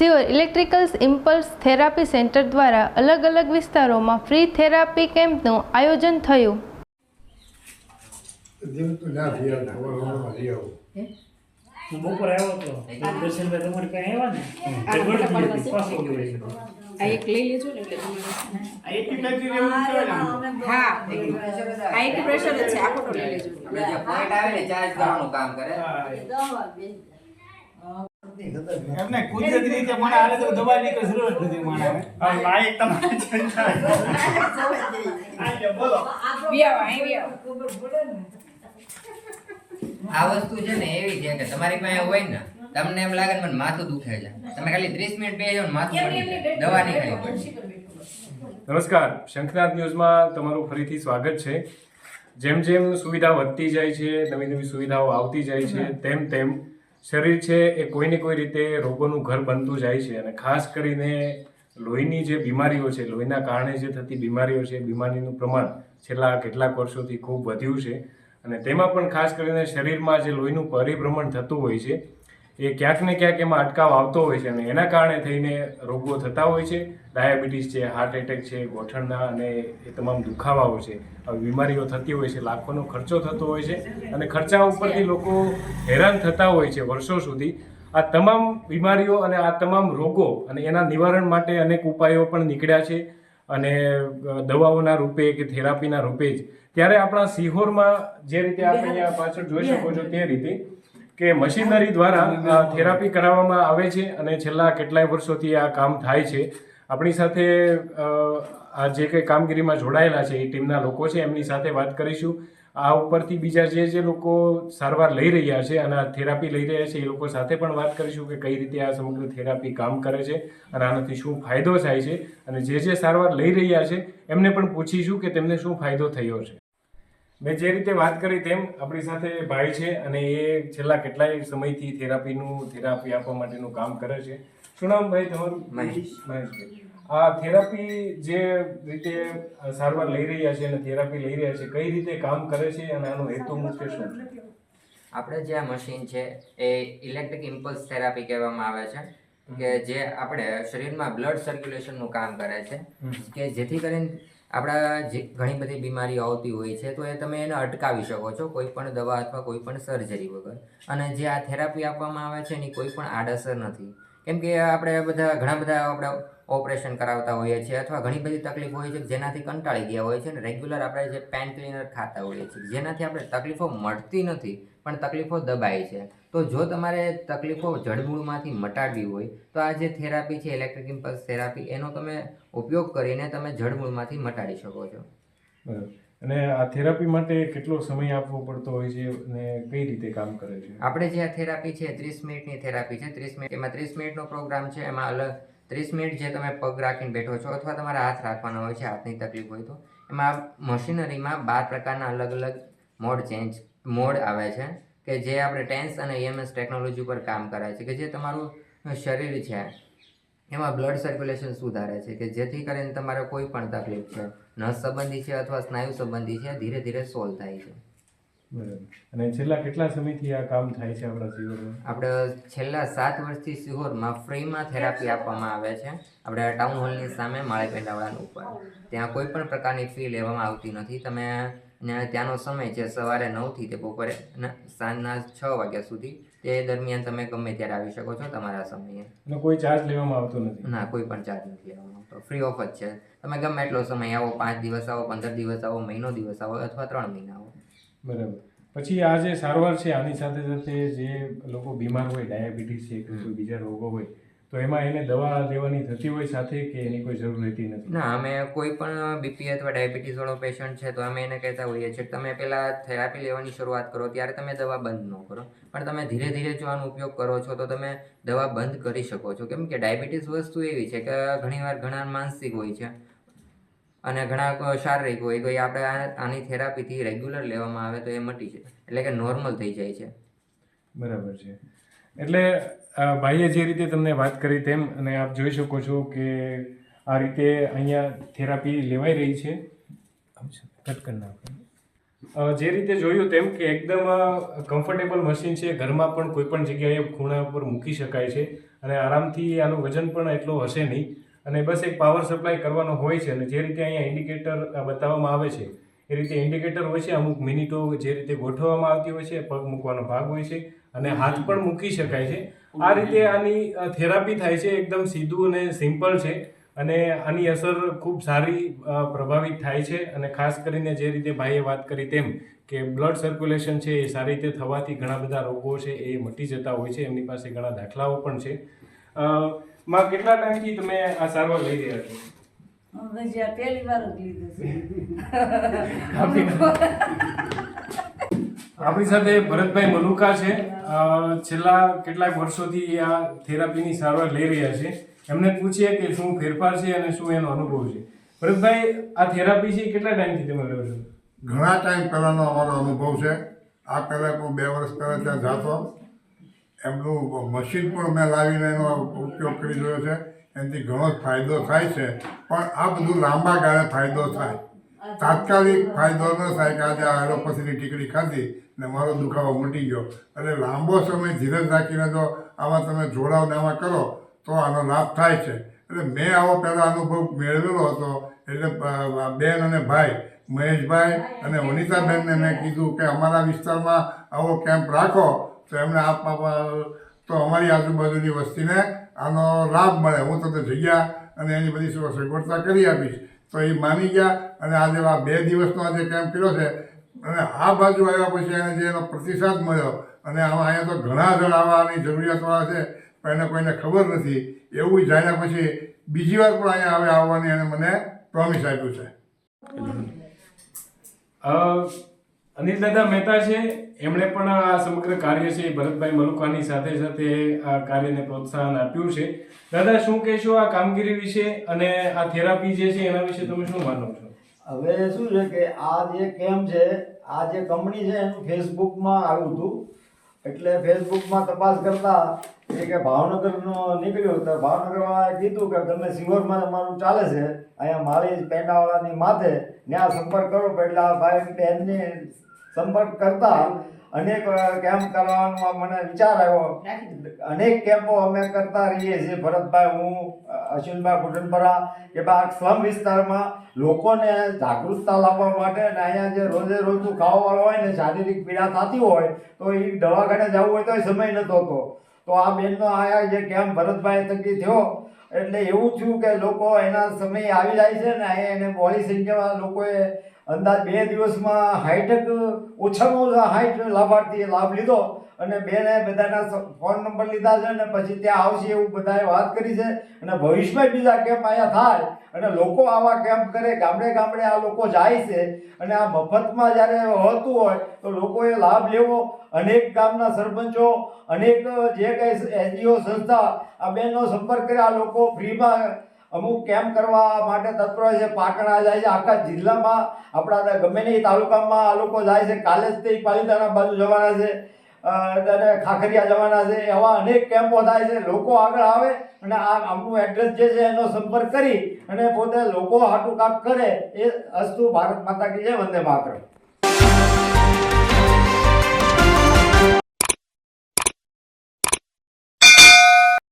સિયોર electricals impulse therapy centre દ્વારા અલગ અલગ વિસ્તારોમાં ફ્રી થેરાપી કેમ્પનું આયોજન થયું. જેમ તો ના લઈ આવતા વળવામાં લઈ આવું. હું? બપોરે આવ્યો હતો. દર્શનભાઈ તમારી પાસે આવ્યા ને? તે ગોળી દીધી, પાછો ગયો એ. આ એક લઈ લેજો ને એટલે આ એક જ લાગી રહ્યું એવું કહેવાય ને. આમ. હા આ એક પ્રેશર છે. આ ફોટો લઈ લેજો. આપણે આવે ને ચાર્જ કરવાનું કામ કરે. હા. એમને કુદરતી રીતે મને હાલે તો દવાની કોઈ જરૂર નથી મને આ તમારે બોલો વસ્તુ છે ને એવી છે કે તમારી પાસે હોય ને તમને એમ લાગે મને માથું દુખે છે. તમે ખાલી 30 મિનિટ બેસી ને માથું જાય. દવા નહીં ખાઈ નમસ્કાર. શંખનાથ ન્યૂઝમાં તમારું ફરીથી સ્વાગત છે. જેમ જેમ સુવિધા વધતી જાય છે નવી નવી સુવિધાઓ આવતી જાય છે તેમ તેમ શરીર છે એ કોઈને કોઈ રીતે રોગોનું ઘર બનતું જાય છે અને ખાસ કરીને લોહીની જે બીમારીઓ છે, લોહીના કારણે જે થતી બીમારીઓ છે બીમારીનું પ્રમાણ છેલ્લા કેટલાક વર્ષોથી ખૂબ વધ્યું છે અને તેમાં પણ ખાસ કરીને શરીરમાં જે લોહીનું પરિભ્રમણ થતું હોય છે એ ક્યાંક ને ક્યાંક એમાં અટકાવ આવતો હોય છે અને એના કારણે થઈને રોગો થતા હોય છે. ડાયાબિટીસ છે હાર્ટ એટેક છે ગોઠણના અને એ તમામ દુખાવાઓ છે. આવી બીમારીઓ થતી હોય છે લાખોનો ખર્ચો થતો હોય છે અને ખર્ચા ઉપરથી લોકો હેરાન થતા હોય છે વર્ષો સુધી. આ તમામ બીમારીઓ અને આ તમામ રોગો અને એના નિવારણ માટે અનેક ઉપાયો પણ નીકળ્યા છે. અને દવાઓના રૂપે કે થેરાપીના રૂપે જ. ત્યારે આપણા સિહોરમાં જે રીતે આપણે અહીંયા પાછળ જોઈ શકો છો તે રીતે કે મશીનરી દ્વારા થેરાપી કરાવવામાં આવે છે અને છેલ્લા કેટલાય વર્ષોથી આ કામ થાય છે. આપણી સાથે આ જે કંઈ કામગીરીમાં જોડાયેલા છે એ ટીમના લોકો છે, એમની સાથે વાત કરીશું. આ ઉપરથી બીજા જે જે લોકો સારવાર લઈ રહ્યા છે અને આ થેરાપી લઈ રહ્યા છે, એ લોકો સાથે પણ વાત કરીશું કે કઈ રીતે આ સમગ્ર થેરાપી કામ કરે છે અને આનાથી શું ફાયદો થાય છે અને જે જે સારવાર લઈ રહ્યા છે એમને પણ પૂછીશું કે તેમને શું ફાયદો થયો છે. મેં જે રીતે વાત કરી તેમ આપણી સાથે ભાઈ છે અને એ છેલ્લા કેટલાય સમયથી થેરાપીનું થેરાપી આપવા માટેનું કામ કરે છે. શું નામ ભાઈ તમારું મહેશ. મહેશભાઈ આ થેરાપી જે રીતે સારવાર લઈ રહ્યા છે અને થેરાપી લઈ રહ્યા છે કઈ રીતે કામ કરે છે અને આનો હેતુ મુખ્ય શું છે? આપણે જે આ મશીન છે એ ઇલેક્ટ્રિક ઇમ્પલ્સ થેરાપી કહેવામાં આવે છે કે જે આપણે શરીરમાં બ્લડ સર્ક્યુલેશનનું કામ કરે છે કે જેથી કરીને આપણા જે ઘણી બધી બીમારીઓ આવતી હોય છે, તો એ તમે એને અટકાવી શકો છો, કોઈ પણ દવા અથવા કોઈ પણ સર્જરી વગર. અને જે આ થેરાપી આપવામાં આવે છે, એની કોઈ પણ આડઅસર નથી. કેમ કે આપણે બધા, ઘણા બધા આપણે ઓપરેશન કરાવતા હોઈએ છીએ અથવા ઘણી બધી તકલીફ હોય છે, જેનાથી કંટાળી ગયા હોય છે અને રેગ્યુલર આપણે જે પેન ક્લિનર ખાતા હોઈએ છીએ, જેનાથી આપણે તકલીફો મળતી નથી, પણ તકલીફો દબાય છે. તો જો તમારે તકલીફો જડમૂળમાંથી મટાડવી હોય તો આ જે થેરાપી છે ઇલેક્ટ્રિક ઇમ્પલ્સ થેરાપી એનો તમે ઉપયોગ કરીને તમે જડમૂળમાંથી મટાડી શકો છો. બરાબર. અને આ થેરાપી માટે કેટલો સમય આપવો પડતો હોય છે અને કઈ રીતે કામ કરે છે? આપણે જે આ થેરાપી છે ત્રીસ મિનિટની થેરાપી છે. ત્રીસ મિનિટ એમાં ત્રીસ મિનિટનો પ્રોગ્રામ છે એમાં અલગ ત્રીસ મિનિટ જે તમે પગ રાખીને બેઠો છો અથવા તમારા હાથ રાખવાના હોય છે હાથની તકલીફ હોય તો એમાં મશીનરીમાં બાર પ્રકારના અલગ અલગ મોડ ચેન્જ મોડ આવે છે. કે જે આપણે ટેન્સ અને ઈએમએસ ટેકનોલોજી ઉપર કામ કરાય છે કે જે તમારું શરીર છે એમાં બ્લડ સર્ક્યુલેશન સુધારે છે કે જેથી કરીને તમારે કોઈ પણ તકલીફ છે નસ સંબંધી છે અથવા સ્નાયુ સંબંધી છે ધીરે ધીરે સોલ્વ થાય છે. બરાબર. અને છેલ્લા કેટલા સમયથી આ કામ થાય છે આપણા સિહોરમાં આપણે છેલ્લા સાત વર્ષથી સિહોરમાં ફ્રીમાં થેરાપી આપવામાં આવે છે. આપણે ટાઉન હોલની સામે માળી પેંડાવાળાની ઉપર. ત્યાં કોઈ પણ પ્રકારની ફી લેવામાં આવતી નથી. તમે ને ત્યાંનો સમય છે સવારે નવથી તે બપોરે ન- સાંજના છ વાગ્યા સુધી. તે દરમિયાન તમે ગમે ત્યારે આવી શકો છો તમારા સમયે. કોઈ ચાર્જ લેવામાં આવતો નથી. ના કોઈ પણ ચાર્જ નથી લેવામાં આવતો. ફ્રી ઓફ જ છે. તમે ગમે એટલો સમય આવો પાંચ દિવસ આવો પંદર દિવસ આવો મહિનો દિવસ આવો અથવા ત્રણ મહિના આવો. બરાબર. પછી આ જે સારવાર છે આની સાથે સાથે જે લોકો બીમાર હોય ડાયાબિટીસ છે કે કોઈ બીજા રોગો હોય તો એમાં એને દવા લેવાની થતી હોય સાથે કે એની કોઈ જરૂર રહેતી નથી? ના અમે કોઈ પણ બીપી અથવા ડાયાબિટીસ વાળો પેશન્ટ છે તો અમે એને કહેતા હોઈએ છીએ કે તમે પહેલાં થેરાપી લેવાની શરૂઆત કરો ત્યારે તમે દવા બંધ ન કરો. પણ તમે ધીરે ધીરે જો આનો ઉપયોગ કરો છો તો તમે દવા બંધ કરી શકો છો. કેમ કે ડાયાબિટીસ વસ્તુ એવી છે કે ઘણીવાર ઘણા માનસિક હોય છે અને ઘણા શારીરિક હોય તો એ આપણે આની થેરાપીથી રેગ્યુલર લેવામાં આવે તો એ મટી જાય. એટલે કે નોર્મલ થઈ જાય છે. બરાબર છે. એટલે ભાઈએ જે રીતે તમને વાત કરી તેમ અને આપ જોઈ શકો છો કે આ રીતે અહીંયા થેરાપી લેવાઈ રહી છે. કટ કરી નાખો. જે રીતે જોયું તેમ કે એકદમ કમ્ફર્ટેબલ મશીન છે. ઘરમાં પણ કોઈ પણ જગ્યાએ ખૂણા ઉપર મૂકી શકાય છે અને આરામથી આનું વજન પણ એટલો હશે નહીં. અને બસ એક પાવર સપ્લાય કરવાનો હોય છે અને જે રીતે અહીંયા ઇન્ડિકેટર બતાવવામાં આવે છે એ રીતે ઇન્ડિકેટર હોય છે. અમુક મિનિટો જે રીતે ગોઠવવામાં આવતી હોય છે પગ મૂકવાનો ભાગ હોય છે અને હાથ પણ મૂકી શકાય છે. આ રીતે આની થેરાપી થાય છે એકદમ સીધું અને સિમ્પલ છે. અને આની અસર ખૂબ સારી પ્રભાવિત થાય છે. અને ખાસ કરીને જે રીતે ભાઈએ વાત કરી તેમ કે બ્લડ સર્ક્યુલેશન છે એ સારી રીતે થવાથી ઘણા બધા રોગો છે એ મટી જતા હોય છે. એમની પાસે ઘણા દાખલાઓ પણ છે. માં કેટલા ટાઈમથી તમે આ સારવાર લઈ રહ્યા છો? પહેલી વાર લીધું છે. આપણી સાથે ભરતભાઈ મલુકા છે. છેલ્લા કેટલાક વર્ષોથી આ થેરાપીની સારવાર લઈ રહ્યા છે. એમને પૂછીએ કે શું ફેરફાર છે અને શું એનો અનુભવ છે. ભરતભાઈ, આ થેરાપી છે કેટલા ટાઈમથી તમે લો છો? ઘણા ટાઈમ પહેલાંનો અમારો અનુભવ છે. આ પહેલાં હું બે વર્ષ પહેલાં ત્યાં જાતો. એમનું મશીન પણ મેં લાવીને એનો ઉપયોગ કરી રહ્યો છે. એનાથી ઘણો ફાયદો થાય છે. પણ આ બધું લાંબા ગાળે ફાયદો થાય. તાત્કાલિક ફાયદો ન થાય કે આજે એલોપથીની ટીકડી ખાધી. ને મારો દુખાવો મટી ગયો. એટલે લાંબો સમય ધીરજ રાખીને જો આમાં તમે જોડાવ ને આમાં કરો, તો આનો લાભ થાય છે. એટલે મેં આવો પહેલાં અનુભવ મેળવેલો હતો, એટલે બેન અને ભાઈ, મહેશભાઈ અને વનિતાબેનને મેં કીધું કે અમારા વિસ્તારમાં આવો કેમ્પ રાખો, તો એમને આપ આપ- તો અમારી આજુબાજુની વસ્તીને આનો લાભ મળે. હું તમને જગ્યા અને એની બધી સગવડતા કરી આપીશ. તો એ માની ગયા અને આજે આ બે દિવસનો આજે કેમ્પ કર્યો છે. અને આ બાજુ આવ્યા પછી એને જે એનો પ્રતિસાદ મળ્યો, અને આમાં અહીંયા તો ઘણા જણ આવવાની જરૂરિયાતવાળા છે, પણ એને કોઈને ખબર નથી, એવું જાણ્યા પછી બીજી વાર પણ અહીંયા હવે આવવાની એને મને પ્રોમિસ આપ્યું છે. અનિલ દાદા મહેતા છે, એમણે પણ આ સમગ્ર કાર્ય છે ભરતભાઈ મલુકાની સાથે સાથે આ કાર્યને પ્રોત્સાહન આપ્યું છે. દાદા, શું કહેશો આ કામગીરી વિશે અને આ થેરાપી જે છે એના વિશે તમે શું માનો છો? હવે શું છે કે આ જે કેમ્પ છે, આ જે કંપની છે એનું ફેસબુકમાં આવ્યું હતું. એટલે ફેસબુકમાં તપાસ કરતા એ કે ભાવનગરનો નીકળ્યો, તો ભાવનગરવાળાએ કીધું કે તમે સિવરમાં તમારું ચાલે છે, અહીંયા માળી પેંડાવાળાની માથે ત્યાં સંપર્ક કરો, એટલે આ ભાઈ બેનને સંપર્ક કરતા અનેક કેમ્પ કરવાનો મને વિચાર આવ્યો. અનેક કેમ્પો અમે કરતા રહીએ છીએ. ભરતભાઈ હું અશ્વિનભાઈ કુટુંબરા કે આ સ્લમ વિસ્તારમાં લોકોને જાગૃતતા લાવવા માટે અને અહીંયા જે રોજે રોજનું ખાવાવાળો હોય ને શારીરિક પીડા થતી હોય તો એ દવાખાને જવું હોય તો સમય નહોતો હતો. તો આ બેનનો આયા જે કેમ્પ ભરતભાઈ થકી થયો એટલે એવું થયું કે લોકો એના સમય આવી જાય છે ને અહીંયા એને બોડી સંખ્યામાં લોકોએ અંદાજ બે દિવસમાં હાઈટેક ઓછામાં ઓછા હાઈટ લાભાર્થીએ લાભ લીધો અને બેને બધાના ફોન નંબર લીધા છે અને પછી ત્યાં આવશે એવું બધાએ વાત કરી છે અને ભવિષ્યમાં બીજા કેમ્પ અહીંયા થાય અને લોકો આવા કેમ્પ કરે, ગામડે ગામડે આ લોકો જાય છે અને આ મફતમાં જ્યારે હોતું હોય તો લોકોએ લાભ લેવો. અનેક ગામના સરપંચો, અનેક જે કંઈ એનજીઓ, સંસ્થા આ બેનનો સંપર્ક કરે, આ લોકો ફ્રીમાં અમુક કેમ્પ કરવા માટે તત્પર છે, પાટણા જાય છે, આખા જિલ્લામાં, આપણા ગમે નહીં તાલુકામાં આ લોકો જાય છે કાલે જ પાલિતાણા બાજુ જવાના છે અને ખાખરિયા જવાના છે, એવા અનેક કેમ્પો થાય છે, લોકો આગળ આવે અને આ આમનું એડ્રેસ જે છે એનો સંપર્ક કરી અને પોતે લોકો હાટું કાપ કરે, એ અસ્તુ ભારત માતા કી જય વંદે માતરમ.